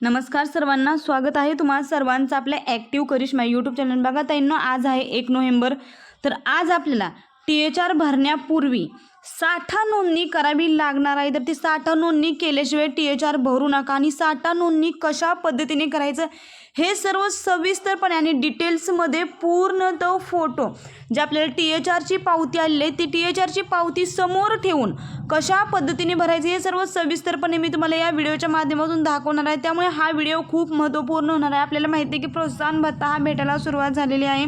नमस्कार सर्वांना स्वागत आहे तुम्हा सर्वांचं आपल्या ॲक्टिव्ह करिश्मा यूट्यूब चॅनल बघा ताईंनो आज आहे एक नोव्हेंबर. तर आज आपल्याला टी एच आर भरण्यापूर्वी साठा नोंदणी करावी लागणार आहे. तर ती साठा नोंदणी केल्याशिवाय टी एच आर भरू नका आणि साठा नोंदणी कशा पद्धतीने करायचं हे सर्व सविस्तरपणे आणि डिटेल्समध्ये पूर्ण तो फोटो जे आपल्याला टी एच आरची पावती आलेली आहे ती टी एच आरची पावती समोर ठेवून कशा पद्धतीने भरायची हे सर्व सविस्तरपणे मी तुम्हाला या व्हिडिओच्या माध्यमातून दाखवणार आहे. त्यामुळे हा व्हिडिओ खूप महत्त्वपूर्ण होणार आहे. आपल्याला माहिती आहे की प्रोत्साहन भत्ता हा भेटायला सुरुवात झालेली आहे.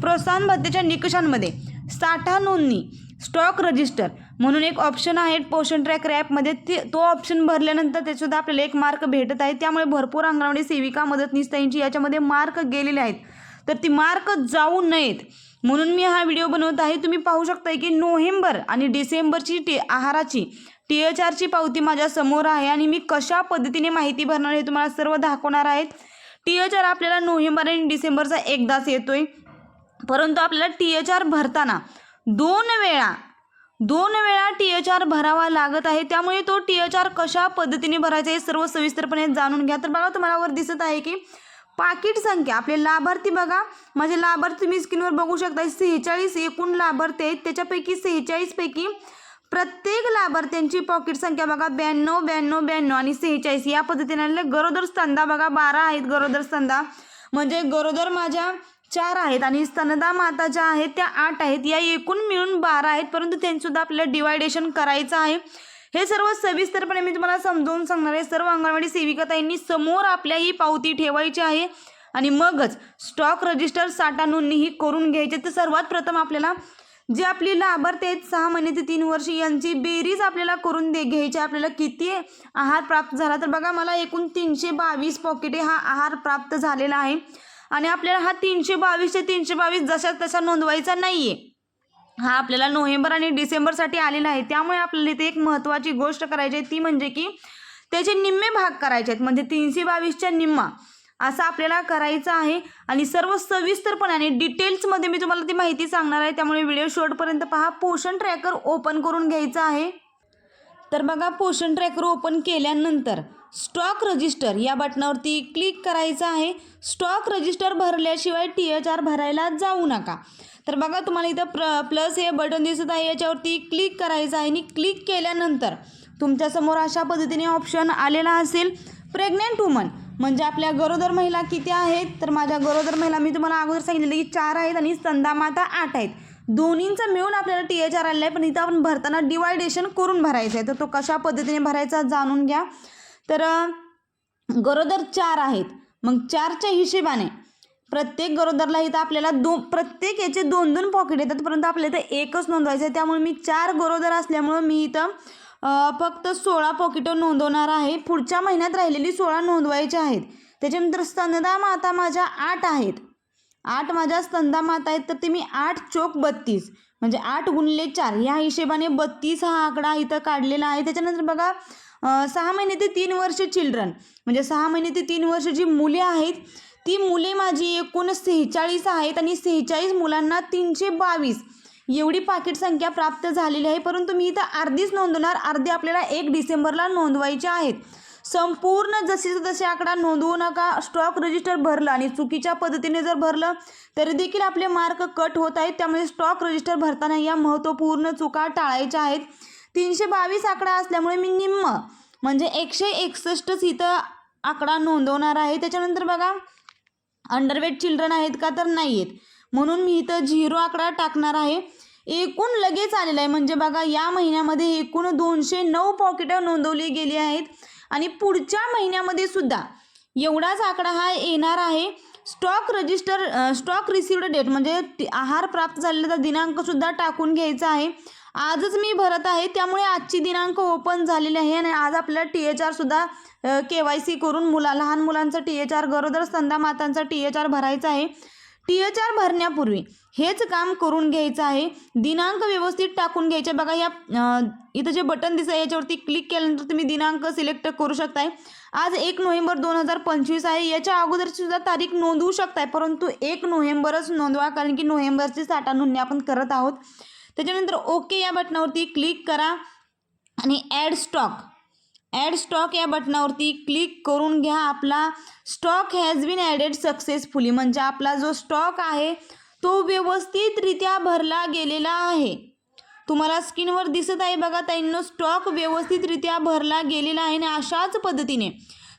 प्रोत्साहन भत्त्याच्या निकषांमध्ये साठा नोंदणी स्टॉक रजिस्टर म्हणून एक ऑप्शन आहे पोषण ट्रॅक रॅपमध्ये ते तो ऑप्शन भरल्यानंतर त्यासुद्धा आपल्याला एक मार्क भेटत आहे. त्यामुळे भरपूर अंगणवाडी सेविका मदतनीस त्यांची याच्यामध्ये मार्क गेलेले आहेत. तर ती मार्क जाऊ नयेत. म्हणून मी हा व्हिडिओ बनवत आहे. तुम्ही पाहू शकताय की नोव्हेंबर आणि डिसेंबरची टी आहाराची टी एच आरची पावती माझ्यासमोर आहे आणि मी कशा पद्धतीने माहिती भरणार हे तुम्हाला सर्व दाखवणार आहेत. टी एच आर आपल्याला नोव्हेंबर आणि डिसेंबरचा एकदाच येतोय. परंतु आपल्याला टी एच आर भरताना दोन वेळा दोन वेळा टी एच आर भरावा लागत आहे. त्यामुळे तो टी एच आर कशा पद्धतीने भरायचा हे सर्व सविस्तरपणे जाणून घ्या. तर बघा तुम्हाला वर दिसत आहे की पाकिट संख्या आपले लाभार्थी बघा. माझे लाभार्थी तुम्ही स्क्रीनवर बघू शकता. सेहेचाळीस एकूण लाभार्थी आहेत. त्याच्यापैकी सेहेचाळीसपैकी प्रत्येक लाभार्थ्यांची पॉकेट संख्या बघा. ब्याण्णव ब्याण्णव ब्याण्णव आणि सेहेचाळीस. या पद्धतीने आलेले गरोदर स्तंदा बघा. बारा आहेत गरोदर स्तंदा. म्हणजे गरोदर माझ्या चार आहेत आणि स्तनदा माता ज्या आहेत त्या आठ आहेत. या एकूण मिळून बारा आहेत परंतु त्यांनीसुद्धा आपल्याला डिवायडेशन करायचं आहे. हे सर्व सविस्तरपणे मी तुम्हाला समजावून सांगणार आहे. सर्व अंगणवाडी सेविकाताईंनी समोर आपल्या ही पावती ठेवायची आहे आणि मगच स्टॉक रजिस्टर साठा नोंदणी ही करून घ्यायची तर सर्वात प्रथम आपल्याला जे आपली लाभार्थी आहेत सहा महिने ते तीन वर्ष यांची बेरीज आपल्याला करून दे घ्यायची आहे. आपल्याला किती आहार प्राप्त झाला? तर बघा मला एकूण तीनशे बावीस पॉकेटे हा आहार प्राप्त झालेला आहे. आणि आपल्याला हा तीनशे बावीसचे तीनशे बावीस जशा तसा नोंदवायचा नाही आहे हा आपल्याला नोव्हेंबर आणि डिसेंबरसाठी आलेला आहे. त्यामुळे आपल्याला इथे एक महत्त्वाची गोष्ट करायची आहे. ती म्हणजे की त्याचे निम्मे भाग करायचे आहेत. म्हणजे तीनशे बावीसच्या निम्मा असं आपल्याला करायचं आहे. आणि सर्व सविस्तरपणे आणि डिटेल्समध्ये मी तुम्हाला ती माहिती सांगणार आहे. त्यामुळे व्हिडिओ शेवटपर्यंत पहा. पोषण ट्रॅकर ओपन करून घ्यायचा आहे. तर बघा पोषण ट्रॅकर ओपन केल्यानंतर स्टॉक रजिस्टर या बटनावरती क्लिक करायचं आहे. स्टॉक रजिस्टर भरल्याशिवाय टी एच आर भरायला जाऊ नका. तर बघा तुम्हाला इथं प्र प्लस हे बटन दिसत आहे. याच्यावरती क्लिक करायचं आहे आणि क्लिक केल्यानंतर तुमच्यासमोर अशा पद्धतीने ऑप्शन आलेला असेल. प्रेग्नेंट वुमन म्हणजे आपल्या गरोदर महिला किती आहेत? तर माझ्या गरोदर महिला मी तुम्हाला अगोदर सांगितलेलं की चार आहेत आणि स्तंदा माता आठ आहेत. दोन्हींचं मिळून आपल्याला टी एच आर आलेलं आहे पण इथं आपण भरताना डिवायडेशन करून भरायचं आहे. तर तो कशा पद्धतीने भरायचा जाणून घ्या. तर गरोदर चार आहेत. मग चारच्या हिशेबाने प्रत्येक गरोदरला इथं आपल्याला दो प्रत्येक याचे दोन दोन पॉकेट येतात. परंतु आपल्याला इथं एकच नोंदवायचं आहे. त्यामुळे मी चार गरोदर असल्यामुळं मी इथं फक्त सोळा पॉकेटं नोंदवणार आहे. पुढच्या महिन्यात राहिलेली सोळा नोंदवायची आहेत. त्याच्यानंतर स्तनदा माता माझ्या आठ आहेत. आठ माझ्या स्तंदा माता आहेत तर ते मी आठ चोक बत्तीस. म्हणजे आठ गुणले चार. ह्या हिशेबाने बत्तीस हा आकडा इथं काढलेला आहे. त्याच्यानंतर बघा सहा महिने ते तीन वर्ष चिल्ड्रन. म्हणजे सहा महिने ते तीन वर्ष जी मुले आहेत ती मुले माझी एकूण सेहेचाळीस आहेत आणि सेहेचाळीस मुलांना तीनशे बावीस. एवढी पाकिट संख्या प्राप्त झालेली आहे परंतु मी इथं अर्धीच नोंदवणार. अर्धी आपल्याला एक डिसेंबरला नोंदवायचे आहेत. संपूर्ण जसे जसे आकडा नोंदवू नका. स्टॉक रजिस्टर भरलं आणि चुकीच्या पद्धतीने जर भरलं तरी देखील आपले मार्क कट होत आहेत. त्यामुळे स्टॉक रजिस्टर भरताना या महत्त्वपूर्ण चुका टाळायच्या आहेत. तीनशे बावीस आकडा असल्यामुळे मी निम्म. म्हणजे एकशे एकसष्टच इथं आकडा नोंदवणार आहे. त्याच्यानंतर बघा अंडरवेट चिल्ड्रन आहेत का तर नाही आहेत म्हणून मी इथं झिरो आकडा टाकणार आहे. एकूण लगेच आलेलं आहे. म्हणजे बघा या महिन्यामध्ये एकूण दोनशे नऊ पॉकेटं नोंदवली गेली आहेत. आणि पुढच्या महिन्यामध्ये सुद्धा एवढाच आकडा हा येणार आहे. Stock register stock received date म्हणजे आहार प्राप्त झालेला दिनांकसुद्धा टाकून घ्यायचा आहे. आजच मी भरत आहे त्यामुळे आजची दिनांक ओपन झालेली आहे आणि आज आपल्याला टी एच आरसुद्धा के वाय सी करून मुला लहान मुलांचं टी एच आर गरोदर स्तंदा मातांचा टी एच आर भरायचा आहे. टी एच आर भरण्यापूर्वी हेच काम करून घ्यायचं आहे. दिनांक व्यवस्थित टाकून घ्यायचे. बघा या इथं जे बटन दिसत आहे याच्यावरती क्लिक केल्यानंतर तुम्ही दिनांक सिलेक्ट करू शकताय. आज एक नोव्हेंबर दोन हजार पंचवीस आहे. याच्या अगोदरची सुद्धा तारीख नोंदवू शकताय परंतु एक नोव्हेंबरच नोंदवा कारण की नोव्हेंबरची साठा नोंदणी आपण करत आहोत. त्याच्यानंतर ओके या बटनावरती क्लिक करा आणि ॲड स्टॉक. ॲड स्टॉक या बटनावरती क्लिक करून घ्या आपला stock has been added successfully म्हणजे आपला जो स्टॉक आहे तो व्यवस्थितरित्या भरला गेलेला आहे. तुम्हाला स्क्रीनवर दिसत आहे बघा ताईंनो स्टॉक व्यवस्थितरित्या भरला गेलेला आहे आणि अशाच पद्धतीने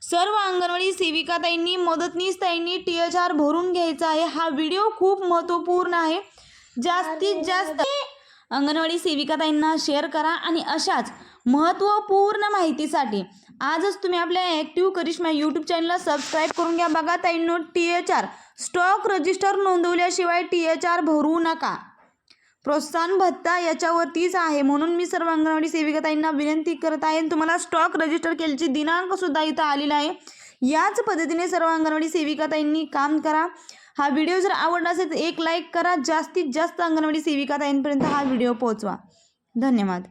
सर्व अंगणवाडी सेविका ताईंनी मदतनीस ताईंनी टी एच आर भरून घ्यायचा आहे. हा व्हिडिओ खूप महत्त्वपूर्ण आहे. जास्तीत जास्त अंगणवाडी सेविकाताईंना शेअर करा आणि अशाच महत्त्वपूर्ण माहितीसाठी आजच तुम्ही आपल्या ॲक्टिव्ह करिश्मा यूट्यूब चॅनलला सबस्क्राईब करून घ्या. बघा ताईंनो T H R stock register नोंदवल्याशिवाय T H R भरू नका. प्रोत्साहन भत्ता याच्यावरतीच आहे. म्हणून मी सर्व अंगणवाडी सेविकाताईंना विनंती करत आहे. तुम्हाला स्टॉक रजिस्टर केल्याची दिनांकसुद्धा इथं आलेला आहे. याच पद्धतीने सर्व अंगणवाडी सेविकाताईंनी काम करा. हा व्हिडिओ जर आवडला असेल तर एक लाईक करा. जास्तीत जास्त अंगणवाडी सेविकाताईंपर्यंत हा व्हिडिओ पोहोचवा. धन्यवाद.